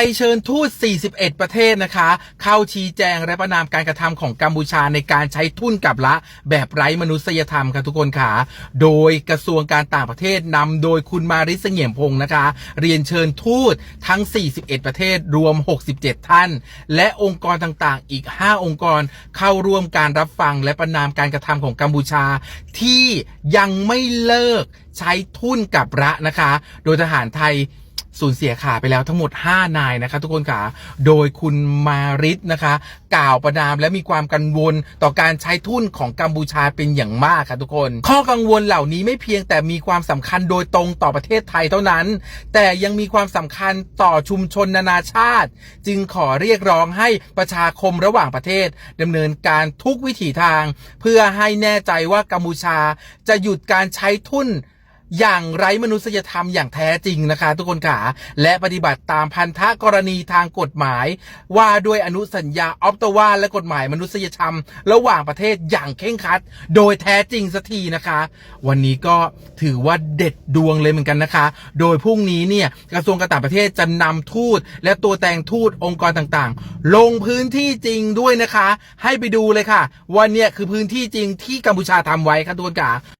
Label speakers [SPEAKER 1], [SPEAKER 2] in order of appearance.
[SPEAKER 1] ยเชิญทูต 41 ประเทศนะคะ เข้าชี้แจงและประนามการกระทำของกัมพูชาในการใช้ทุนกับละแบบไร้มนุษยธรรมค่ะทุกคนค่ะ โดยกระทรวงการต่างประเทศนำโดยคุณมาริสเสงี่ยมพงศ์นะคะ เรียนเชิญทูตทั้ง 41 ประเทศรวม 67 ท่าน และองค์กรต่างๆ อีก 5 องค์กรเข้าร่วมการรับฟังและประนามการกระทำของกัมพูชา ที่ยังไม่เลิกใช้ทุนกับระนะคะ โดยทหารไทย สูญเสียขาไปแล้วทั้งหมด 5 นายนะคะทุกคนค่ะโดยคุณมาริสนะคะ กล่าวประนามและมีความกังวลต่อการใช้ทุนของกัมพูชาเป็นอย่างมากค่ะทุกคน ข้อกังวลเหล่านี้ไม่เพียงแต่มีความสำคัญโดยตรงต่อประเทศไทยเท่านั้น แต่ยังมีความสำคัญต่อชุมชนนานาชาติ จึงขอเรียกร้องให้ประชาคมระหว่างประเทศดำเนินการทุกวิถีทาง เพื่อให้แน่ใจว่ากัมพูชาจะหยุดการใช้ทุน อย่างไร้มนุษยธรรมอย่างแท้จริงนะคะ ทุกคนค่ะและปฏิบัติตามพันธกรณีทางกฎหมาย ว่าด้วยอนุสัญญาออฟตวาและกฎหมายมนุษยธรรม ระหว่างประเทศอย่างเคร่งครัด โดยแท้จริงสักทีนะคะ วันนี้ก็ถือว่าเด็ดดวงเลยเหมือนกันนะคะ โดยพรุ่งนี้เนี่ยกระทรวงการต่างประเทศจะนำทูต และตัวแทนทูตองค์กรต่างๆ ลงพื้นที่จริงด้วยนะคะ ให้ไปดูเลยค่ะว่าเนี่ยคือพื้นที่จริงที่กัมพูชาทำไว้ค่ะทุกคนค่ะ